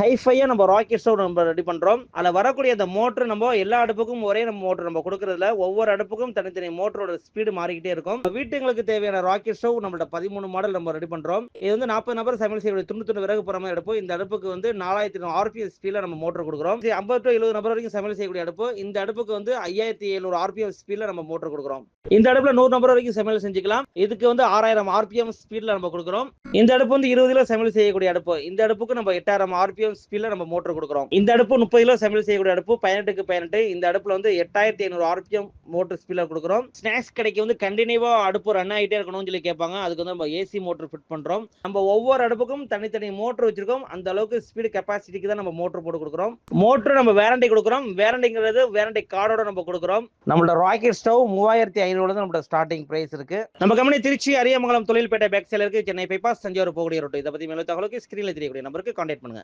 ஹைஃபையாக நம்ம rocket stove நம்ம ready பண்ணுறோம் அதில் வரக்கூடிய அந்த மோட்டர் நம்ம எல்லா அடுப்புக்கும் ஒரே நம்ம மோட்ரு நம்ம கொடுக்கறதுல ஒவ்வொரு அடுப்புக்கும் தனித்தனி மோட்டரோட ஸ்பீடு மாறிக்கிட்டே இருக்கும். வீட்டுங்களுக்கு தேவையான ராக்கெட் ஸ்டவ் நம்மளோட பதிமூணு மாடல் நம்ம ரெடி பண்ணுறோம் இது வந்து நாற்பது நபர் சமையல் செய்யக்கூடிய துண்டு விறகு போகிற மாதிரி அடுப்பு. இந்த அடுப்புக்கு வந்து நாலாயிரத்தி ஆர்பிஎஸ் ஸ்பீடில் நம்ம மோட்டர் கொடுக்குறோம். ஐம்பது டு எழுபது நபர் வரைக்கும் சமையல் செய்யக்கூடிய அடுப்பு. இந்த அடுப்புக்கு வந்து ஐயாயிரத்தி எழுநூறு ஆர்பிஎம் ஸ்பீடில் நம்ம மோட்டர் கொடுக்குறோம். இந்த அடுப்புல நூறு நபர் வரைக்கும் சமையல் செஞ்சுக்கலாம். இதுக்கு வந்து ஆறாயிரம் ஆர்பிஎம் ஸ்பீடில் நம்ம கொடுக்குறோம். இந்த அடுப்பு வந்து இருபதுல சமையல் செய்யக்கூடிய அடுப்பு. இந்த அடுப்புக்கு நம்ம எட்டாயிரம் ஆர்பிஎம் ஸ்பீட்ல நம்ம மோட்டர் கொடுக்குறோம். இந்த அடுப்பு முப்பது கிலோ சமையல் செய்யக்கூடிய அடுப்பு பதினெட்டுக்கு பதினெட்டு. இந்த அடுப்புல வந்து எட்டாயிரத்தி ஐநூறு ஆர்பிஎம் மோட்டர் ஸ்பீட்ல கொடுக்குறோம். ஸ்நாக்ஸ் கடைக்கு வந்து கண்டினியூவா அடுப்பு ரன் ஆகிட்டே இருக்கணும்னு சொல்லி கேட்பாங்க. அதுக்கு வந்து நம்ம ஏசி மோட்டர் ஃபிட் பண்றோம். நம்ம ஒவ்வொரு அடுப்புக்கும் தனித்தனி மோட்டர் வச்சிருக்கோம். அந்த அளவுக்கு ஸ்பீடு கெப்பாசிட்டிக்கு தான் நம்ம மோட்டர் போட்டு கொடுக்குறோம். மோட்டர் நம்ம வேரண்டி கொடுக்குறோம். வேரண்டிங்கிறது வேரண்டி கார்டோட நம்ம கொடுக்குறோம். நம்மளோட ராக்கெட் ஸ்டவ் மூவாயிரத்தி ஐநூறு நம்ம நம்மளோட ஸ்டார்டிங் பிரைஸ் இருக்கு. நம்ம கம்பெனி திருச்சி அரியமங்கலம் தொழில்பேட்டை பேக் சேல இருக்கு. சென்னை பைபாஸ் தஞ்சாவூர் போகக்கூடிய ரோட்டு இதை பத்தி மேலும் தகவலுக்கு ஸ்கிரீன்ல தெரியக்கூடிய நம்பருக்கு கான்டாக்ட் பண்ணுங்க.